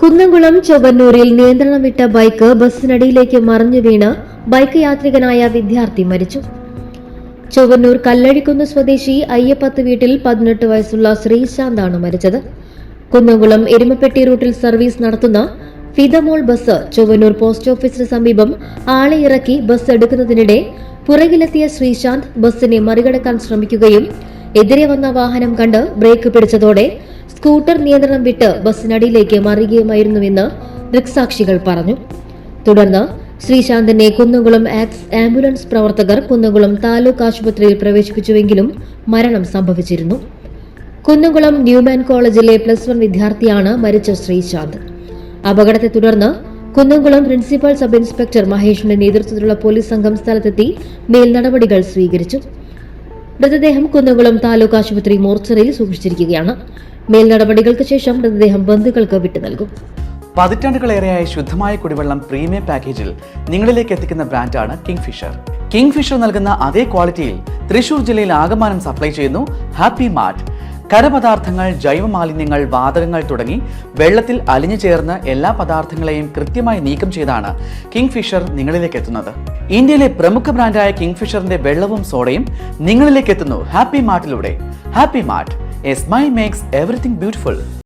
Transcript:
കുന്നംകുളം ചൊവ്വന്നൂരിൽ നിയന്ത്രണം വിട്ട ബൈക്ക് ബസ്സിനടിയിലേക്ക് മറിഞ്ഞു വീണ് ബൈക്ക് യാത്രികനായ വിദ്യാർത്ഥി മരിച്ചു. ചൊവ്വന്നൂർ കല്ലഴിക്കുന്ന് സ്വദേശി അയ്യപ്പത്ത് വീട്ടിൽ പതിനെട്ട് വയസ്സുള്ള ശ്രീശാന്താണ് മരിച്ചത്. കുന്നംകുളം എരുമപ്പെട്ടി റൂട്ടിൽ സർവീസ് നടത്തുന്ന ഫിദമോൾ ബസ് ചൊവ്വന്നൂർ പോസ്റ്റ് ഓഫീസിന് സമീപം ആളെ ഇറക്കി ബസ് എടുക്കുന്നതിനിടെ പുറകിലെത്തിയ ശ്രീശാന്ത് ബസ്സിനെ മറികടക്കാൻ ശ്രമിക്കുകയും എതിരെ വന്ന വാഹനം കണ്ട് ബ്രേക്ക് പിടിച്ചതോടെ സ്കൂട്ടർ നിയന്ത്രണം വിട്ട് ബസ്സിനടിയിലേക്ക് മറിയുകയുമായിരുന്നുവെന്ന് ദൃക്സാക്ഷികൾ പറഞ്ഞു. തുടർന്ന് ശ്രീശാന്തിനെ കുന്നുകുളം ആക്സ് ആംബുലൻസ് പ്രവർത്തകർ കുന്നുകുളം താലൂക്ക് ആശുപത്രിയിൽ പ്രവേശിപ്പിച്ചുവെങ്കിലും മരണം സംഭവിച്ചിരുന്നു. കുന്നുകുളം ന്യൂമാൻ കോളേജിലെ പ്ലസ് വൺ വിദ്യാർത്ഥിയാണ് മരിച്ച ശ്രീശാന്ത്. അപകടത്തെ തുടർന്ന് കുന്നംകുളം പ്രിൻസിപ്പൽ സബ് ഇൻസ്പെക്ടർ മഹേഷിന്റെ നേതൃത്വത്തിലുള്ള പോലീസ് സംഘം സ്ഥലത്തെത്തി മേൽ നടപടികൾ സ്വീകരിച്ചു. മൃതദേഹം കുന്നംകുളം താലൂക്ക് ആശുപത്രി മോർച്ചറിയിൽ സൂക്ഷിച്ചിരിക്കുകയാണ്. മേൽ നടപടികൾക്ക് ശേഷം മൃതദേഹം ബന്ധുക്കൾക്ക് വിട്ടു നൽകും. പതിറ്റാണ്ടുകളേറെയായ ശുദ്ധമായ കുടിവെള്ളം പ്രീമിയം പാക്കേജിൽ നിങ്ങളിലേക്ക് എത്തിക്കുന്ന ബ്രാൻഡാണ് കിങ് ഫിഷർ കിങ് ഫിഷർ നൽകുന്ന അതേ ക്വാളിറ്റിയിൽ തൃശൂർ ജില്ലയിൽ ആകമാനം സപ്ലൈ ചെയ്യുന്നു ഹാപ്പി മാർട്ട്. കരപദാർത്ഥങ്ങൾ ജൈവമാലിന്യങ്ങൾ വാതകങ്ങൾ തുടങ്ങി വെള്ളത്തിൽ അലിഞ്ഞു ചേർന്ന എല്ലാ പദാർത്ഥങ്ങളെയും കൃത്യമായി നീക്കം ചെയ്താണ് കിങ് ഫിഷർ നിങ്ങളിലേക്ക് എത്തുന്നത്. ഇന്ത്യയിലെ പ്രമുഖ ബ്രാൻഡായ കിങ് ഫിഷറിന്റെ വെള്ളവും സോഡയും നിങ്ങളിലേക്ക് എത്തുന്നു happy മാർട്ടിലൂടെ. Happy mart. A smile makes everything beautiful.